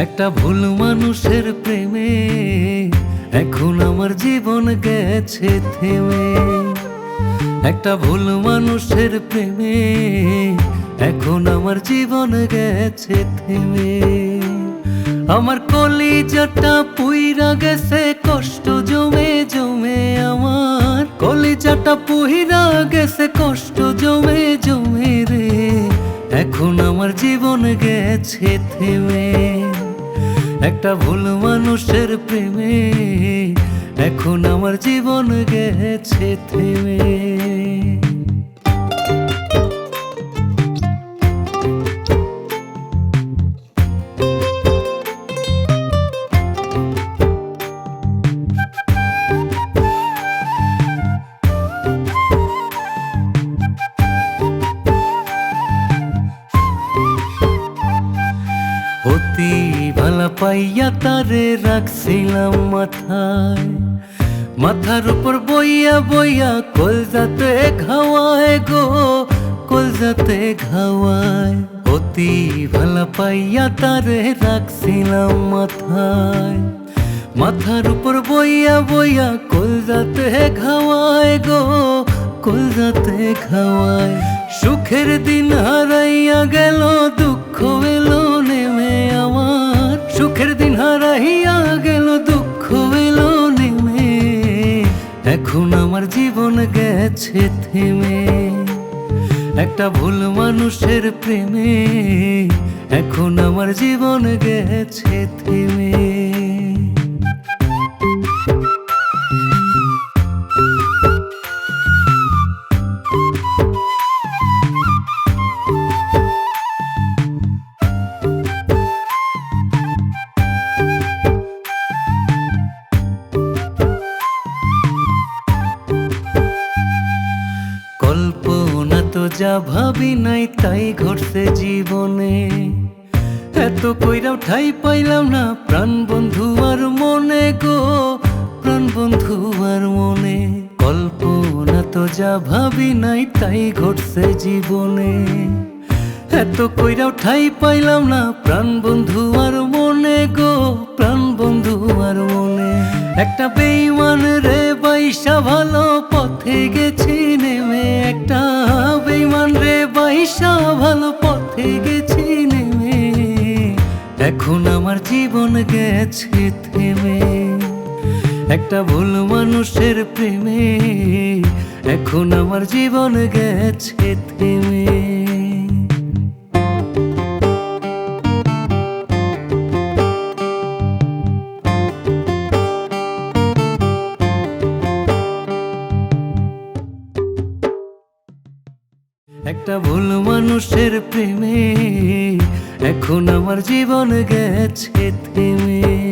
একটা ভুল মানুষের প্রেমে এখন আমার জীবন গেছে থেমে। একটা ভুল মানুষের প্রেমে এখন আমার জীবন গেছে থেমে। আমার কলিজাটা পুইরা গেছে, কষ্ট জমে জমে আমার। কলিজাটা পুইরা গেছে, কষ্ট জমে জমে রে। এখন আমার জীবন গেছে থেমে। একটা ভুল মানুষের প্রেমে এখন আমার জীবন গেছে থেমে। অতি ভালা পাইয়া তারে রাখছিলাম মাথায়। মাথার উপর বইয়া বইয়া কলজাতে ঘাওয়ায় গো, কলজাতে ঘাওয়ায়। অতি ভালা পাইয়া তারে রাখছিলাম মাথায়। মাথার উপর বইয়া বইয়া কলজাতে ঘাওয়ায় গো, কলজাতে ঘাওয়ায়। সুখের দিন হারাইয়া এখন আমার জীবন গেছে থেমে। একটা ভুল মানুষের প্রেমে। এখন আমার জীবন গেছে থেমে। যা ভাবি নাই তাই ঘটছে জীবনে। এত কইরাও ঠাই পাইলাম না, প্রাণ বন্ধু আর মনে গো, প্রাণ বন্ধু আর মনে। কল্পনা তো যা ভাবি নাই তাই ঘটছে জীবনে। এত কইরাও ঠাই পাইলাম না, প্রাণ বন্ধু আর মনে গো, প্রাণ বন্ধু আর মনে। একটা বেইমান রে, বাইসা ভালো পথে গেছি, নেমে একটা রে ভালো পথে গেছি নেমে। এখন আমার জীবন গেছে থেমে। একটা ভুল মানুষের প্রেমে। এখন আমার জীবন গেছে থেমে। একটা ভুল মানুষের প্রেমে এখন আমার জীবন গেছে থেমে।